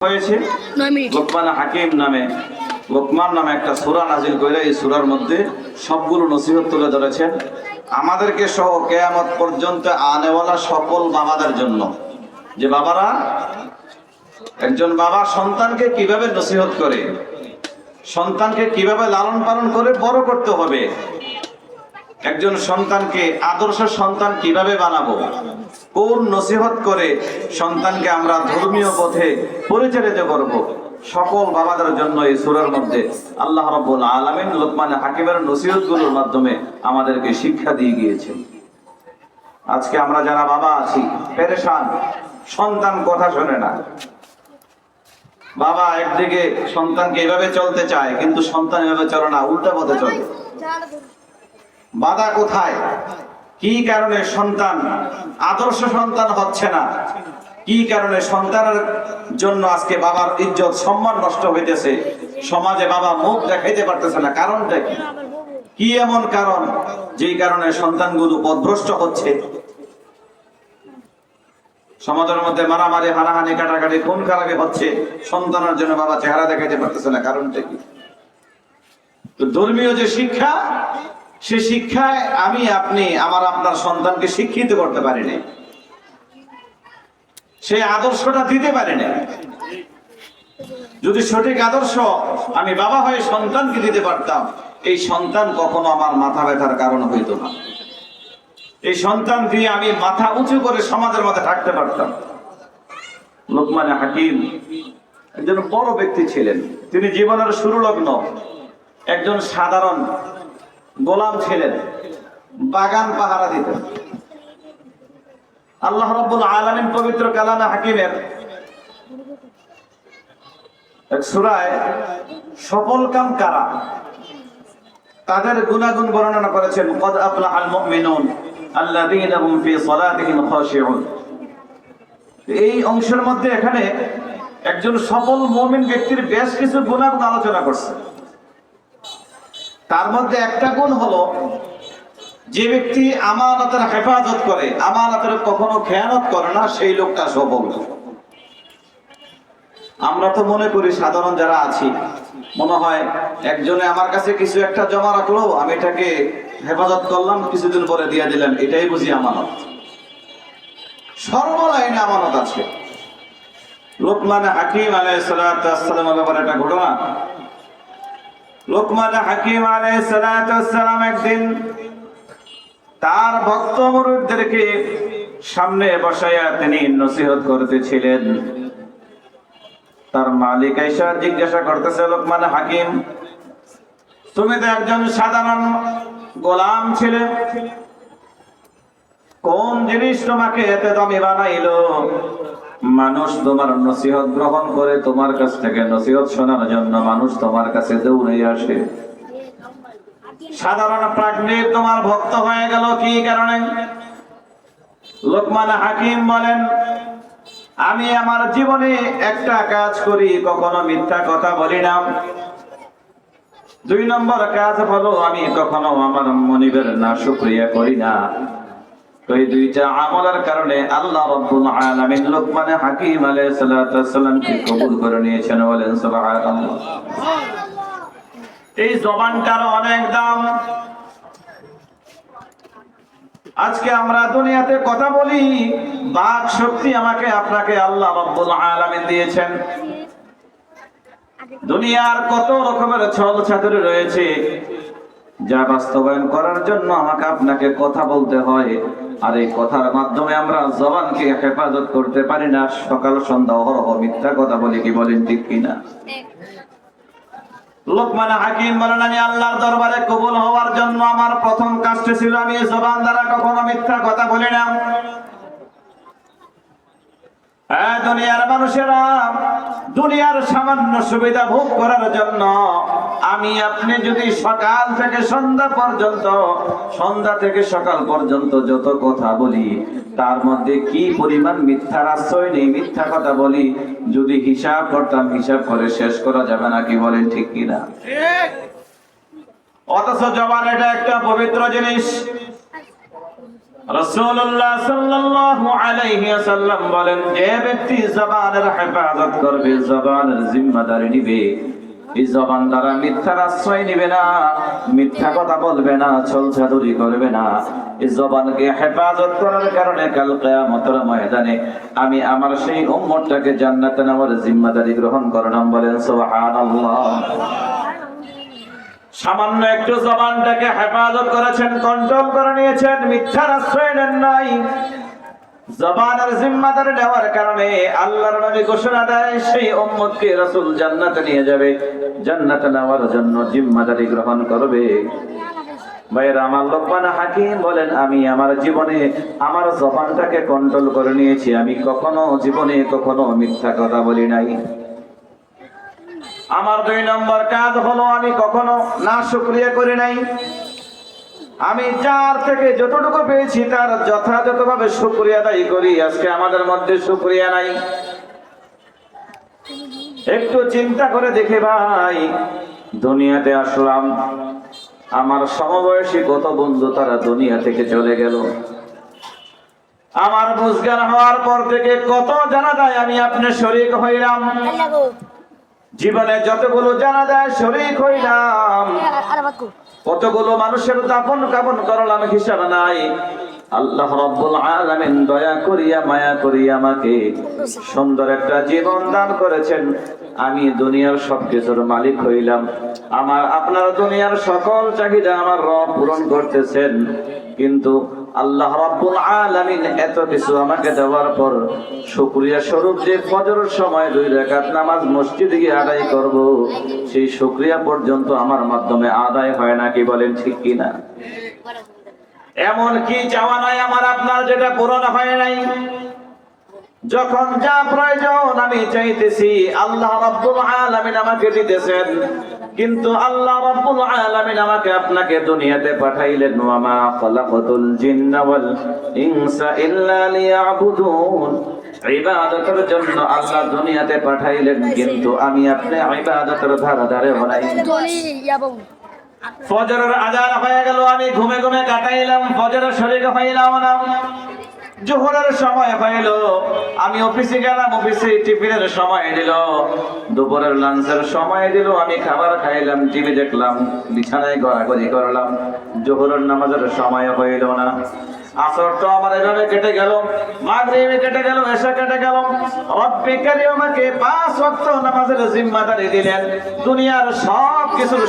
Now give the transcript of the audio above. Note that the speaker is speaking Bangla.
হয়েছে। লোকমান হাকিম নামে লোকমান নামে একটা সূরা নাজিল করে এই সূরার মধ্যে সবগুলো নসিহত তুলে ধরেছেন। আমাদেরকে সহ কেয়ামত পর্যন্ত আনেওয়ালা সকল বাবাদের জন্য। যে বাবারা একজন বাবা সন্তানকে কীভাবে নসিহত করে সন্তানকে কীভাবে লালন পালন করে বড় করতে হবে একজন সন্তানকে আদর্শ সন্তান কীভাবে বানাবো কোন নসিহত করে সন্তানকে আমরা ধর্মীয় পথে পরিচালিত করব। সকল বাবাদের জন্য এই সুরের মধ্যে আল্লাহ রাব্বুল আলামিন লোকমান হাকিমের নসিহতগুলোর মাধ্যমে আমাদেরকে শিক্ষা দিয়ে গিয়েছেন। আজকে আমরা যারা বাবা আছি, পেরেশান, সন্তান কথা শোনে না। বাবা একদিকে সন্তানকে এভাবে চলতে চায়, কিন্তু সন্তান এভাবে চলে না, উল্টা পথে চলে। বাধা কোথায়? কি কারণে সন্তান, আদর্শ সন্তান হচ্ছে না? কি কারণে সন্তানের জন্য আজকে বাবার ইজ্জত, সম্মান নষ্ট হইতেছে? সমাজে বাবা মুখ দেখাইতে পারতেছে না, কারণটা কি? কি এমন কারণ যেই কারণে সন্তানগুলো পথভ্রষ্ট হচ্ছে? সমাজের মধ্যে মারামারি, হানাহানি, কাটাকাটি, খুন খারাপি হচ্ছে, সন্তানের জন্য বাবা চেহারা দেখাইতে পারতেছে না, কারণটা কি? ধর্মীয় যে শিক্ষা সে শিক্ষায় আমি, আপনি, আমার আপনার সন্তানকে শিক্ষিত করতে পারি নাই সেই আদর্শটা দিতে পারি নাই যদি সঠিক আদর্শ আমি বাবা হয়ে সন্তানকে দিতে পারতাম, এই সন্তান কখনো আমার মাথা ব্যথার কারণ হইতো না। এই সন্তান দিয়ে আমি মাথা উঁচু করে সমাজের মধ্যে থাকতে পারতাম। লোকমানে হাকিম একজন বড় ব্যক্তি ছিলেন। তিনি জীবনের শুরু লগ্ন একজন সাধারণ গোলাম ছিলেন, বাগান পাহারা দিতেন। আল্লাহ রব্বুল আলামিন পবিত্র কালামে হাকিমের এক সূরায় সফল কাম কারা, তাদের গুনাগুণ বর্ণনা করেছেন, কদ আফলাহাল মুমিনুন আল্লাযীনা হুম ফি সালাতিহিম খাশিউন। এই অংশের মধ্যে এখানে একজন সফল মুমিন ব্যক্তির বেশ কিছু গুণাগুণ আলোচনা করছে। তার মধ্যে একটা গুণ হলো, যে ব্যক্তি আমানতের হেফাজত করে, আমানতের কখনো খেয়ানত করে না, সেই লোকটা সফল। আমরা তো মনে করি সাধারণ যারা আছি, মনে হয় একজনে আমার কাছে কিছু একটা জমা রাখল, আমি এটাকে হেফাজত করলাম, কিছুদিন পরে দিয়ে দিলাম এটাই বুঝি আমানত। সর্বলাইনে আমানত আছে। লোকমান হাকিম আলাইহিস সালামের ব্যাপারে একটা ঘটনা তার ভক্ত মুরিদদেরকে সামনে বসাইয়া তিনি নসিহত করতেছিলেন। তার মালিক আইসা জিজ্ঞাসা করতেছে, লোকমান হাকিম, তুমি তো একজন সাধারণ গোলাম ছিলে। কোন জিনিস তোমাকে এত দামি বানাইলো? মানুষ তোমার নসিহত গ্রহণ করে তোমার কাছ থেকে নসিহত শোনার জন্য মানুষ তোমার কাছে দৌড়ে আসে। সাধারণ প্রাজ্ঞিক তোমার ভক্ত হয়ে গেল কি কারণে? লোকমান হাকিম বলেন, আমি আমার জীবনে একটা কাজ করি, কখনো মিথ্যা কথা বলি না। দুই নম্বর কাজ হলো আমি কখনো আমার মনিবের না শুক্রিয়া করি না। দুইটা আমলের কারণে আল্লাহ আলামিন লোকমান হাকিম আলাইহিস সালাতু কবুল করে নিয়েছেন বলেন সুবহানাল্লাহ। এই জবানটার অনেক দাম। আজকে আমরা দুনিয়াতে কথা বলি, বাক শক্তি আমাকে আপনাকে আল্লাহ রব্বুল আলামিন দিয়েছেন। দুনিয়ার কত রকমের ছল ছাতুরি রয়েছে, যা বাস্তবায়ন করার জন্য আমাকে আপনাকে কথা বলতে হয়। আর এই কথার মাধ্যমে আমরা জবানকে হেফাজত করতে পারি না। সকাল, সন্ধ্যা, অহরহ, মিথ্যা কথা বলি কি বলেন ঠিক কিনা? লোকমান হাকিম বলেন, আমি আল্লাহর দরবারে কবুল হওয়ার জন্য আমার প্রথম কাজটি ছিল আমি জবান দ্বারা কখনো মিথ্যা কথা বলি না। দুনিয়ার মানুষেরা দুনিয়ার সামান্য সুবিধা ভোগ করার জন্য আমি আপনি যদি সকাল থেকে সন্ধ্যা পর্যন্ত সন্ধ্যা থেকে সকাল পর্যন্ত যত কথা বলি তার মধ্যে কি পরিমাণ মিথ্যার আশ্রয় নেই মিথ্যা কথা বলি যদি হিসাব করতাম হিসাব করে শেষ করা যাবে না কি বলেন ঠিক কিনা? অথচ জবান এটা একটা পবিত্র জিনিস। রাসূলুল্লাহ ব্যক্তি জবানের হেফাজত করবে নিবে। জবান দ্বারা নিবে না, মিথ্যা কথা বলবে না করবে না। এই জবানকে হেফাজত করার কারণে কাল কিয়ামতের ময়দানে আমি আমার সেই উম্মতটাকে জান্নাতে নেওয়ার জিম্মাদারি গ্রহণ করলাম বলেন, সুবহানাল্লাহ। সামান্য একটু জবানটাকে হেফাজত করেছেন কন্ট্রোল করে নিয়েছেন, মিথ্যার আশ্রয় নেন নাই। জবানের জিম্মাদার নেওয়ার কারণে আল্লাহর নবী ঘোষণা দেয়, সেই উম্মতকে রাসূল জান্নাতে নিয়ে যাবে। জান্নাতে নেওয়ার জন্য জিম্মাদারি গ্রহণ করবে। হাকিম বলেন, আমি আমার জীবনে আমার জবানটাকে কন্ট্রোল করে নিয়েছি। আমি কখনো জীবনে কখনো মিথ্যা কথা বলি নাই। আমার দুই নম্বর কাজ হলো আমি কখনো না শুক্রিয়া করি নাই। আমি যার থেকে যতটুকু পেয়েছি তার যথাযথভাবে শুক্রিয়া আদায় করি। আজকে আমাদের মধ্যে শুক্রিয়া নাই। একটু চিন্তা করে দেখে ভাই, দুনিয়াতে আসলাম। আমার সমবয়সী কত বন্ধু তারা দুনিয়া থেকে চলে গেল। আমার বুঝগান হওয়ার পর থেকে কত জানা যায় আমি আপনার শরীক হইলাম। জীবনে যতগুলো জানা যায় শরীক হইলাম কতগুলো মানুষের দাপন কাপন করলাম হিসাব নাই। আল্লাহ রব্বুল আলামিন দয়া করিয়া মায়া করিয়া আমাকে সুন্দর একটা জীবন দান করেছেন। আমি দুনিয়ার সবকিছুর মালিক হইলাম। আমার আপনার দুনিয়ার সকল চাহিদা আমার রব পূরণ করতেছেন। কিন্তু আল্লাহ রাব্বুল আলামিন এত কিছু আমাকে দেওয়ার পর শুকরিয়া স্বরূপ যে ফজরের সময় দুই রাকাত নামাজ মসজিদে গিয়ে আদায় করব, সেই শুকরিয়া পর্যন্ত আমার মাধ্যমে আদায় হয় না, কি বলেন ঠিক কি না এমন কি চাওয়া নাই আমার আপনার যেটা পূরণ হয় নাই? যখন যা প্রয়োজন আমি চাইতেছি, আল্লাহ রাব্বুল আলামিন আমাকে দিতেছেন। কিন্তু আল্লাহ রাব্বুল আলামিন আমাকে আপনাকে দুনিয়াতে পাঠাইলেন ওয়া মা খালাকাতুল জিন্না ওয়াল ইনসা ইল্লা লিয়াবুদুন। ইবাদতের জন্য আল্লাহ দুনিয়াতে পাঠাইলেন, কিন্তু আমি আপনি ইবাদতের ধারা ধারে হলাই ফজরের আজান হয়ে গেল, আমি ঘুমে ঘুমে কাটাইলাম, ফজরের শরীর হইলাম না। জোহরের সময় হইল। আমি অফিসে গেলাম, অফিসে টিফিনের সময় দিল। দুপুরের লাঞ্চের সময় দিল, আমি খাবার খাইলাম, টিভি দেখলাম, বিছানায় গড়াগড়ি করলাম। জোহরের নামাজের সময় হইল না। আমার এভাবে কেটে গেল, মাগরিবে কেটে গেল, এসা কেটে গেল। রব্বি আমাকে পাঁচ ওয়াক্ত নামাজের জিম্মাদারি দিলেন। দুনিয়ার সব কিছুর